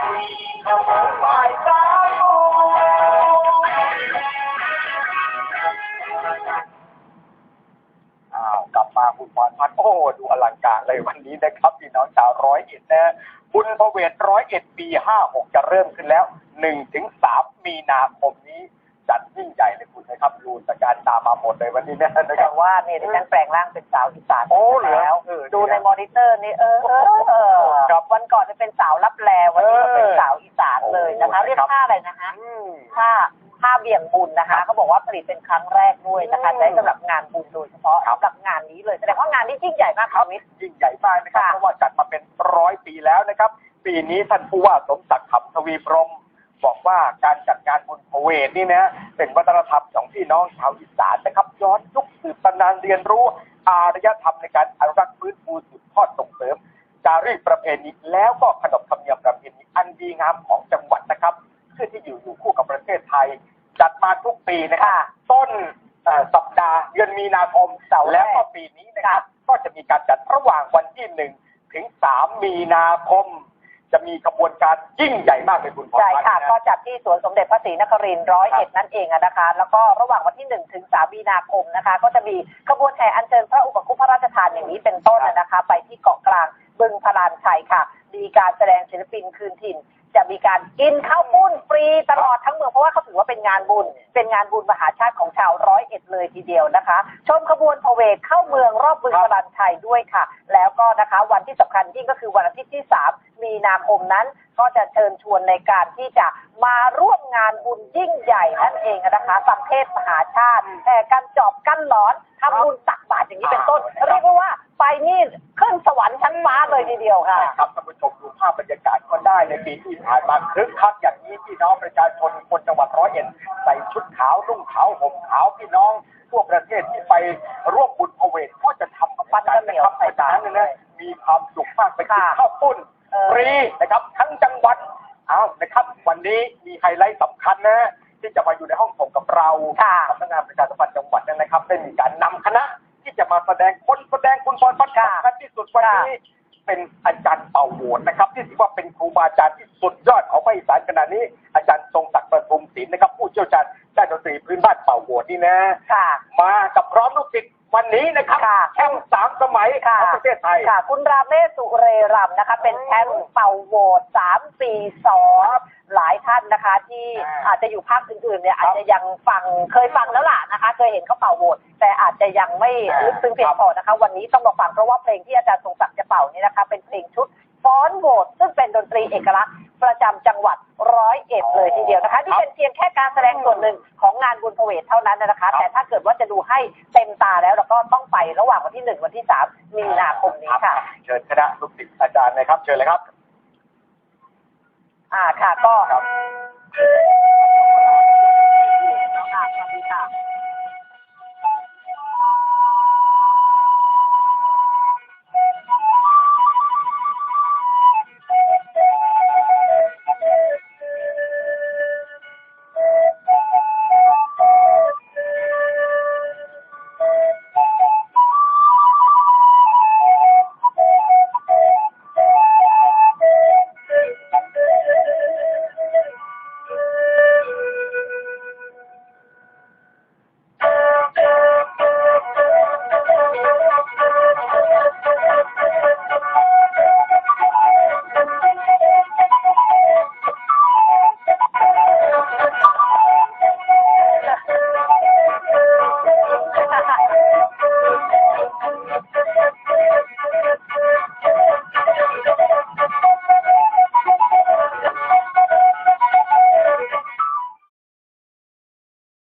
อ้าวกลับมาคุณพรพัฒน์โอ้ดูอลังการเลยวันนี้นะครับพี่น้องชาวร้อยเอ็ดนะบุญพเวทร้อยเอ็ดปีห้าหกจะเริ่มขึ้นแล้วหนึ่งถึงสามมีนาคมนี้ จัดยิ่งใหญ่เลยคุณนะครับรูสการตามมาหมดเลยวันนี้เนี่ยนะคแต่รับ ว่าเนี่ยดิฉันแปลงร่างเป็นสาวอีสานโอ้เหรอแล้วเออดูในมอนิเตอร์นี่เออเออเออครับวันก่อนจะเป็นสาวรับแลวันนี้ก็เป็นเออสาวอีสานเลยนะคะ โอ้เรียกครับท่าอะไรนะคะ อืมท่าท่าเบี่ยงบุญนะคะ เขาบอกว่าผลิตเป็นครั้งแรกด้วยนะคะอืมใช้สำหรับงานบุญโดยเฉพาะครับกับงานนี้เลยแสดงว่างานนี้ยิ่งใหญ่มากค่ะวิทย์ ยิ่งใหญ่มากนะครับค่ะ เพราะว่าจัดมาเป็นร้อยปีแล้วนะครับ ปีนี้ท่านผู้ว่าสมศักดิ์ขำทวีพรหมบอกว่าการจัดงานบุญพระ เวทนี่นะเป็นวัฒนธรรมของพี่น้องชาวอีสานนะครับย้อนยุคสืบตำนานเรียนรู้ อารยธรรมในการอนุรักษ์ฟื้นฟูสืบทอดส่งเสริม จารีตประเพณีแล้วก็ขนบธรรมเนียมประเพณีอันดีงามของจังหวัดนะครับซึ่งที่อยู่อยู่คู่กับประเทศไทย จัดมาทุกปีนะครับค่ะต้นเอ่อสัปดาห์เดือนมีนาคมเสาร์แรกแล้วก็ปีนี้นะครับ ก็จะมีการจัดระหว่างวันที่หนึ่งถึงสามมีนาคม จะมีขบวนการยิ่งใหญ่มากเลยคุณพรใช่พัฒน์ค่ะ นะก็จัดที่สวนสมเด็จพระศรีนครินทร์ร้อยเอ็ดนั่นเองอะนะคะ แล้วก็ระหว่างวันที่หนึ่งถึงสามมีนาคมนะคะ ก็จะมีขบวนแห่อัญเชิญพระอุปคุปพระราชทานอย่างนี้เป็นต้นอะนะคะ ไปที่เกาะกลางบึงพลานชัยค่ะ มีการแสดงศิลปินคืนถิ่น จะมีการกินข้าวปุ้นฟรีตลอดทั้งเมืองเพราะว่าเขาถือว่าเป็นงานบุญ เป็นงานบุญมหาชาติของชาวร้อยเอ็ดเลยทีเดียวนะคะ ชมขบวนพเวทเข้าเมืองรอบบึงพลานชัยด้วยค่ะ แล้วก็นะคะวันที่สำคัญยิ่งก็คือวันอาทิตย์ที่ 3 มีนาคมนั้น ก็จะเชิญชวนในการที่จะมาร่วมงานบุญยิ่งใหญ่นั่นเองนะคะฟังเทศมหาชาติแห่กันจอบกั้นหลอนทำบุญตักบาตรอย่างนี้เป็นต้น เรียกว่าไปนี่ขึ้นสวรรค์ชั้นฟ้าเลยทีเดียวค่ะ ครับท่านผู้ชมดูภาพบรรยากาศก็ได้ในปีที่ผ่านมาคึกคักอย่างนี้พี่น้องประชาชนคนจังหวัดร้อยเอ็ดใส่ชุดขาวนุ่งขาวห่มขาวพี่น้องทั่วประเทศที่ไปร่วมบุญพระเวทก็จะทำปั้นข้าวเหนียวใส่จานเนี่ยนะมีความสุขมากไปกินค่ะข้าวปุ้นเออฟรีนะครับ ทั้งจังหวัดเอานะครับ วันนี้มีไฮไลท์สำคัญนะที่จะมาอยู่ในห้องส่งกับเราค่ะสำนักงานประชาสัมพันธ์จังหวัดนั้นนะครับได้มีการนำคณะที่จะมาแสดงคนแสดงคุณพรพัฒน์ค่ะสำคัญที่สุดวันนี้ เป็นอาจารย์เป่าโหวนนะครับ ที่ถือว่าเป็นครูบาอาจารย์ที่สุดยอดของภาคอีสานขณะนี้ อาจารย์ทรงศักดิ์ประทุมศิลป์นะครับ ผู้เชี่ยวชาญด้านดนตรีพื้นบ้านเป่าโหวนนี่นะค่ะมากับพร้อมลูกศิษย์ วันนี้นะครับค่ะ แชมป์สามสมัยขค่ะองประเทศไทย ค่ะ คุณราเมศสุเรรัมนะคะ เป็นแชมป์เป่าโหวตสามสี่สองหลายท่านนะคะ ที่อ่าอาจจะอยู่ภาคอื่นๆเนี่ยครับอาจจะยังฟังเคยฟังแล้วล่ะนะคะ เคยเห็นเขาเป่าโหวตแต่อาจจะยังไม่อ่าลึกซึ้งเพียครังบพอนะคะ วันนี้ต้องมาฟังเพราะว่าเพลงที่อาจารย์ทรงศักดิ์จะเป่านี่นะคะ เป็นเพลงชุดฟ้อนโหวตซึ่งเป็นดนตรีเอกลักษณ์ ประจำจังหวัดร้อยเอ็ดเลยทีเดียวนะคะที่เป็นเพียงแค่การแสดงส่วนหนึ่งของงานบุญพระเวทเท่านั้นนะคะ แต่ถ้าเกิดว่าจะดูให้เต็มตาแล้วเราก็ต้องไประหว่างวันที่หนึ่งวันที่สามมีนาคมนี้ค่ะ เชิญคณะลูกศิษย์อาจารย์นะครับ เชิญเลยครับ อ่าค่ะก็